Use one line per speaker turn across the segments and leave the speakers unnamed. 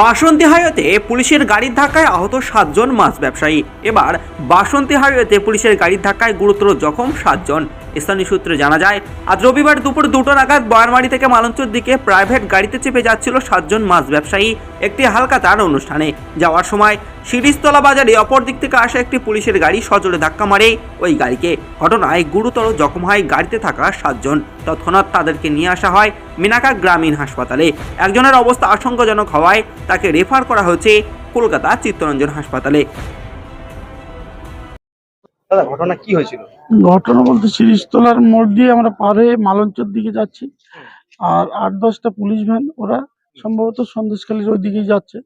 বাসন্তী হাইওয়েতে পুলিশের গাড়ির ধাক্কায় আহত সাতজন মাছ ব্যবসায়ী। এবার বাসন্তী হাইওয়েতে পুলিশের গাড়ির ধাক্কায় গুরুতর জখম সাতজন। স্থানীয় সূত্রে জানা যায়, আজ রবিবার দুপুর দুটো নাগাদ বয়ারমারি থেকে মালঞ্চর দিকে প্রাইভেট গাড়িতে চেপে যাচ্ছিল সাতজন মাছ ব্যবসায়ী একটি হালকা তার অনুষ্ঠানে। যাওয়ার সময় শিরিষতলা বাজারে অপর দিক থেকে আসা একটি পুলিশের গাড়ি সজোরে ধাক্কা মারে ওই গাড়িকে। ঘটনায় গুরুতর জখম হয় গাড়িতে থাকা সাতজন। তৎক্ষণাৎ তাদেরকে নিয়ে আসা হয় মিনাকা গ্রামীণ হাসপাতালে। একজনের অবস্থা আশঙ্কাজনক হওয়ায় তাকে রেফার করা হয়েছে কলকাতা চিত্তরঞ্জন হাসপাতালে।
দাদা, ঘটনা কি হয়েছিল?
ঘটনা বলতে শিরিষতলার মোড় দিয়ে আমরা পার হয়ে মালঞ্চর দিকে যাচ্ছি। আর আট দশটা পুলিশ ভ্যান, ওরা সম্ভবত সন্দেশখালীর ওই দিকেই যাচ্ছে।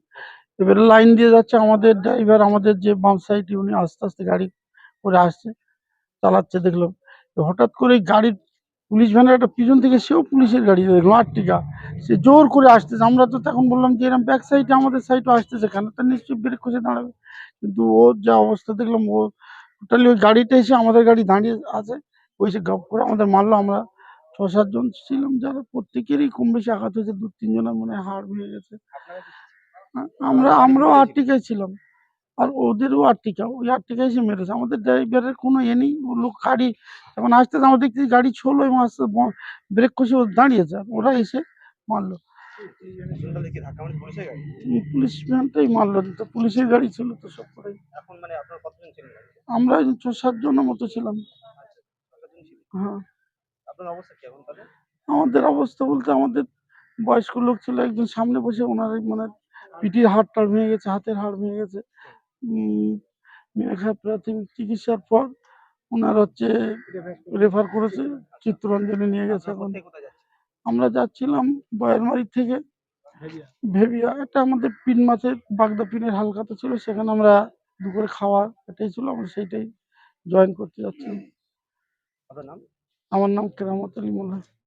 এবারে লাইন দিয়ে যাচ্ছে আমাদের ড্রাইভার, আমাদের যে বাম সাইডে উনি আস্তে আস্তে গাড়ি করে আসছে, চালাচ্ছে দেখলাম হঠাৎ করে গাড়ির পুলিশ ভ্যানের একটা পিছন থেকে সেও পুলিশের গাড়ি দেখলাম আটটিকা সে জোর করে আসতেছে। আমরা তো তখন বললাম যে এরকম ব্যাক সাইডে আমাদের সাইডও আসতেছে কেন? তার নিশ্চয়ই ব্রেক কষে দাঁড়াবে। কিন্তু ওর যা অবস্থা দেখলাম, ও টোটালি ওই গাড়িটা এসে আমাদের গাড়ি দাঁড়িয়ে আছে। ওই সে গপ করে আমাদের মারলো আমরা ছ সাতজন ছিলাম যারা প্রত্যেকেরই কম বেশি আঘাত হয়েছে দু তিনজনের মনে হয় হাড় ভেঙে গেছে। আমরা আমরাও আটটিকায় ছিলাম। আর ওদেরও আটটিকা ওই আটটিকায় এসে মেরেছে। আমাদের ড্রাইভারের কোনো এ নেই ও লোক গাড়ি যখন আসতে আমরা দেখছি গাড়ি ছোলো এবং আসতে ব্রেক কষে ও দাঁড়িয়েছে ওরা এসে মারলো। পুলিশ ভ্যানটাই মারলো তো পুলিশের গাড়ি ছিল তো সব করে
এখন মানে আপনার?
আমরা ছ সাতজনের মতো ছিলাম। হ্যাঁ। আমাদের অবস্থা বলতে আমাদের বয়স্ক লোক ছিল একজন সামনে বসে ওনার মানে পিঠির হাড়টা ভেঙে গেছে হাতের হাড় ভেঙে গেছে। প্রাথমিক চিকিৎসার পর ওনার হচ্ছে রেফার করেছে চিত্তরঞ্জনে নিয়ে গেছে এখন। আমরা যাচ্ছিলাম বয়ারমারি থেকে। ভেবিয়া এটা আমাদের পিন মাছের বাগদা পিনের হালকাতে ছিল সেখানে আমরা দুপুরে খাওয়া এটাই ছিল আমরা সেইটাই জয়েন করতে
যাচ্ছি
আমার নাম কেরামত আলী মোল্লা।